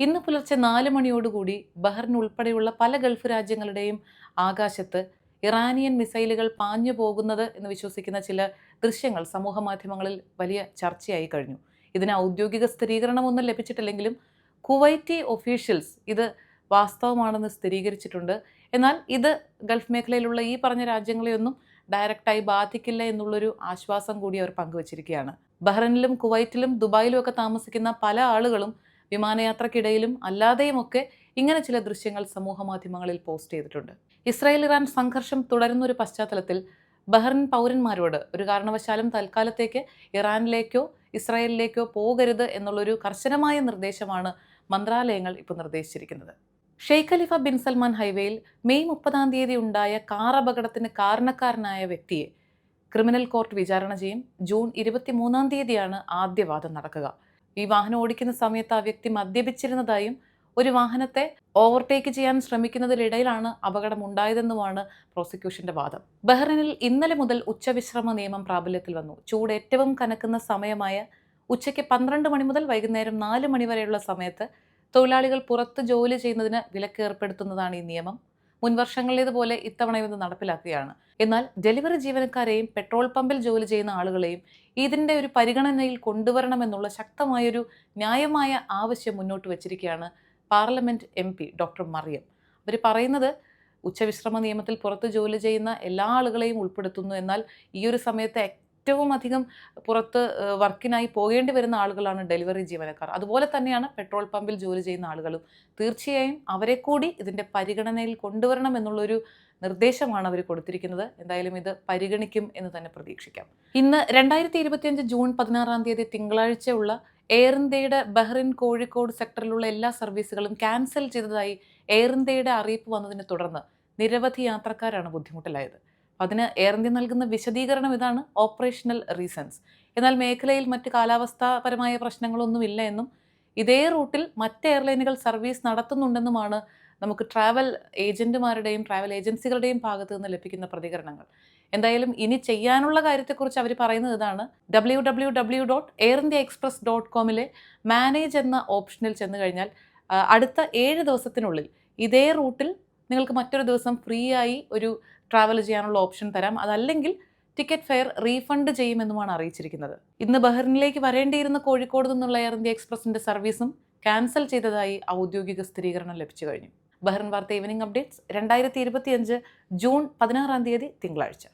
ഇന്ന് പുലർച്ചെ നാല് മണിയോടുകൂടി ബഹ്റിൻ ഉൾപ്പെടെയുള്ള പല ഗൾഫ് രാജ്യങ്ങളുടെയും ആകാശത്ത് ഇറാനിയൻ മിസൈലുകൾ പാഞ്ഞു പോകുന്നത് എന്ന് വിശ്വസിക്കുന്ന ചില ദൃശ്യങ്ങൾ സമൂഹ മാധ്യമങ്ങളിൽ വലിയ ചർച്ചയായി കഴിഞ്ഞു. ഇതിന് ഔദ്യോഗിക സ്ഥിരീകരണമൊന്നും ലഭിച്ചിട്ടില്ലെങ്കിലും കുവൈറ്റി ഒഫീഷ്യൽസ് ഇത് വാസ്തവമാണെന്ന് സ്ഥിരീകരിച്ചിട്ടുണ്ട്. എന്നാൽ ഇത് ഗൾഫ് മേഖലയിലുള്ള ഈ പറഞ്ഞ രാജ്യങ്ങളെയൊന്നും ഡയറക്റ്റായി ബാധിക്കില്ല എന്നുള്ളൊരു ആശ്വാസം കൂടി അവർ പങ്കുവച്ചിരിക്കുകയാണ്. ബഹ്റൈനിലും കുവൈറ്റിലും ദുബായിലും ഒക്കെ താമസിക്കുന്ന പല ആളുകളും വിമാനയാത്രക്കിടയിലും അല്ലാതെയുമൊക്കെ ഇങ്ങനെ ചില ദൃശ്യങ്ങൾ സമൂഹ മാധ്യമങ്ങളിൽ പോസ്റ്റ് ചെയ്തിട്ടുണ്ട്. ഇസ്രായേൽ ഇറാൻ സംഘർഷം തുടരുന്ന ഒരു പശ്ചാത്തലത്തിൽ ബഹ്റിൻ പൗരന്മാരോട് ഒരു കാരണവശാലും തൽക്കാലത്തേക്ക് ഇറാനിലേക്കോ ഇസ്രായേലിലേക്കോ പോകരുത് എന്നുള്ളൊരു കർശനമായ നിർദ്ദേശമാണ് മന്ത്രാലയങ്ങൾ ഇപ്പോൾ നിർദ്ദേശിച്ചിരിക്കുന്നത്. ഷെയ്ഖ് അലിഫ ബിൻ സൽമാൻ ഹൈവേയിൽ മെയ് മുപ്പതാം തീയതി ഉണ്ടായ കാർ അപകടത്തിന് കാരണക്കാരനായ വ്യക്തിയെ ക്രിമിനൽ കോർട്ട് വിചാരണ ചെയ്യും. ജൂൺ ഇരുപത്തി മൂന്നാം തീയതിയാണ് ആദ്യവാദം നടക്കുക. ഈ വാഹനം ഓടിക്കുന്ന സമയത്ത് ആ വ്യക്തി മദ്യപിച്ചിരുന്നതായും ഒരു വാഹനത്തെ ഓവർടേക്ക് ചെയ്യാൻ ശ്രമിക്കുന്നതിനിടയിലാണ് അപകടം ഉണ്ടായതെന്നുമാണ് പ്രോസിക്യൂഷന്റെ വാദം. ബഹ്റിനിൽ ഇന്നലെ മുതൽ ഉച്ചവിശ്രമ നിയമം പ്രാബല്യത്തിൽ വന്നു. ചൂട് ഏറ്റവും കനക്കുന്ന സമയമായ ഉച്ചയ്ക്ക് പന്ത്രണ്ട് മണി മുതൽ വൈകുന്നേരം നാല് മണി വരെയുള്ള സമയത്ത് തൊഴിലാളികൾ പുറത്ത് ജോലി ചെയ്യുന്നതിന് വിലക്ക് ഏർപ്പെടുത്തുന്നതാണ് ഈ നിയമം. മുൻ വർഷങ്ങളിലേതുപോലെ ഇത്തവണ ഇത് നടപ്പിലാക്കുകയാണ്. എന്നാൽ ഡെലിവറി ജീവനക്കാരെയും പെട്രോൾ പമ്പിൽ ജോലി ചെയ്യുന്ന ആളുകളെയും ഇതിന്റെ ഒരു പരിഗണനയിൽ കൊണ്ടുവരണമെന്നുള്ള ശക്തമായൊരു ന്യായമായ ആവശ്യം മുന്നോട്ട് വച്ചിരിക്കുകയാണ് parliament M P doctor Maryam. അവർ പറയുന്നത് ഉച്ചവിശ്രമ നിയമത്തിൽ പുറത്ത് ജോലി ചെയ്യുന്ന എല്ലാ ആളുകളെയും ഉൾപ്പെടുത്തുന്നു. എന്നാൽ ഈ ഒരു സമയത്ത് ഏറ്റവും അധികം പുറത്ത് വർക്കിനായി പോകേണ്ടി വരുന്ന ആളുകളാണ് ഡെലിവറി ജീവനക്കാർ. അതുപോലെ തന്നെയാണ് പെട്രോൾ പമ്പിൽ ജോലി ചെയ്യുന്ന ആളുകളും. തീർച്ചയായും അവരെ കൂടി ഇതിന്റെ പരിഗണനയിൽ കൊണ്ടുവരണം എന്നുള്ളൊരു നിർദ്ദേശമാണ് അവർ കൊടുത്തിരിക്കുന്നത്. എന്തായാലും ഇത് പരിഗണിക്കും എന്ന് തന്നെ പ്രതീക്ഷിക്കാം. ഇന്ന് രണ്ടായിരത്തി ഇരുപത്തിയഞ്ച് ജൂൺ പതിനാറാം തീയതി തിങ്കളാഴ്ചയുള്ള എയർ ഇന്ത്യയുടെ ബഹ്റിൻ കോഴിക്കോട് സെക്ടറിലുള്ള എല്ലാ സർവീസുകളും ക്യാൻസൽ ചെയ്തതായി എയർ ഇന്ത്യയുടെ അറിയിപ്പ് വന്നതിനെ തുടർന്ന് നിരവധി യാത്രക്കാരാണ് ബുദ്ധിമുട്ടിലായത്. അതിന് എയർ ഇന്ത്യ നൽകുന്ന വിശദീകരണം ഇതാണ് ഓപ്പറേഷണൽ റീസൺസ് എന്നാൽ മേഖലയിൽ മറ്റ് കാലാവസ്ഥാപരമായ പ്രശ്നങ്ങളൊന്നുമില്ല എന്നും ഇതേ റൂട്ടിൽ മറ്റ് എയർലൈനുകൾ സർവീസ് നടത്തുന്നുണ്ടെന്നുമാണ് നമുക്ക് ട്രാവൽ ഏജന്റുമാരുടെയും ട്രാവൽ ഏജൻസികളുടെയും ഭാഗത്തു നിന്ന് ലഭിക്കുന്ന പ്രതികരണങ്ങൾ. എന്തായാലും ഇനി ചെയ്യാനുള്ള കാര്യത്തെക്കുറിച്ച് അവർ പറയുന്നത് ഇതാണ്. W W W dot Air India Express dot കോമിലെ manage എന്ന ഓപ്ഷനിൽ ചെന്ന് കഴിഞ്ഞാൽ അടുത്ത ഏഴ് ദിവസത്തിനുള്ളിൽ ഇതേ റൂട്ടിൽ നിങ്ങൾക്ക് മറ്റൊരു ദിവസം ഫ്രീ ആയി ഒരു ട്രാവൽ ചെയ്യാനുള്ള ഓപ്ഷൻ തരാം. അതല്ലെങ്കിൽ ടിക്കറ്റ് ഫെയർ റീഫണ്ട് ചെയ്യുമെന്നുമാണ് അറിയിച്ചിരിക്കുന്നത്. ഇന്ന് ബഹ്റിനിലേക്ക് വരേണ്ടിയിരുന്ന കോഴിക്കോട് നിന്നുള്ള എയർ ഇന്ത്യ എക്സ്പ്രസിന്റെ സർവീസും ക്യാൻസൽ ചെയ്തതായി ഔദ്യോഗിക സ്ഥിരീകരണം ലഭിച്ചു കഴിഞ്ഞു. ബഹ്റിൻ വാർത്ത ഈവനിംഗ് അപ്ഡേറ്റ്സ് രണ്ടായിരത്തി ഇരുപത്തിയഞ്ച് ജൂൺ പതിനാറാം തീയതി തിങ്കളാഴ്ച.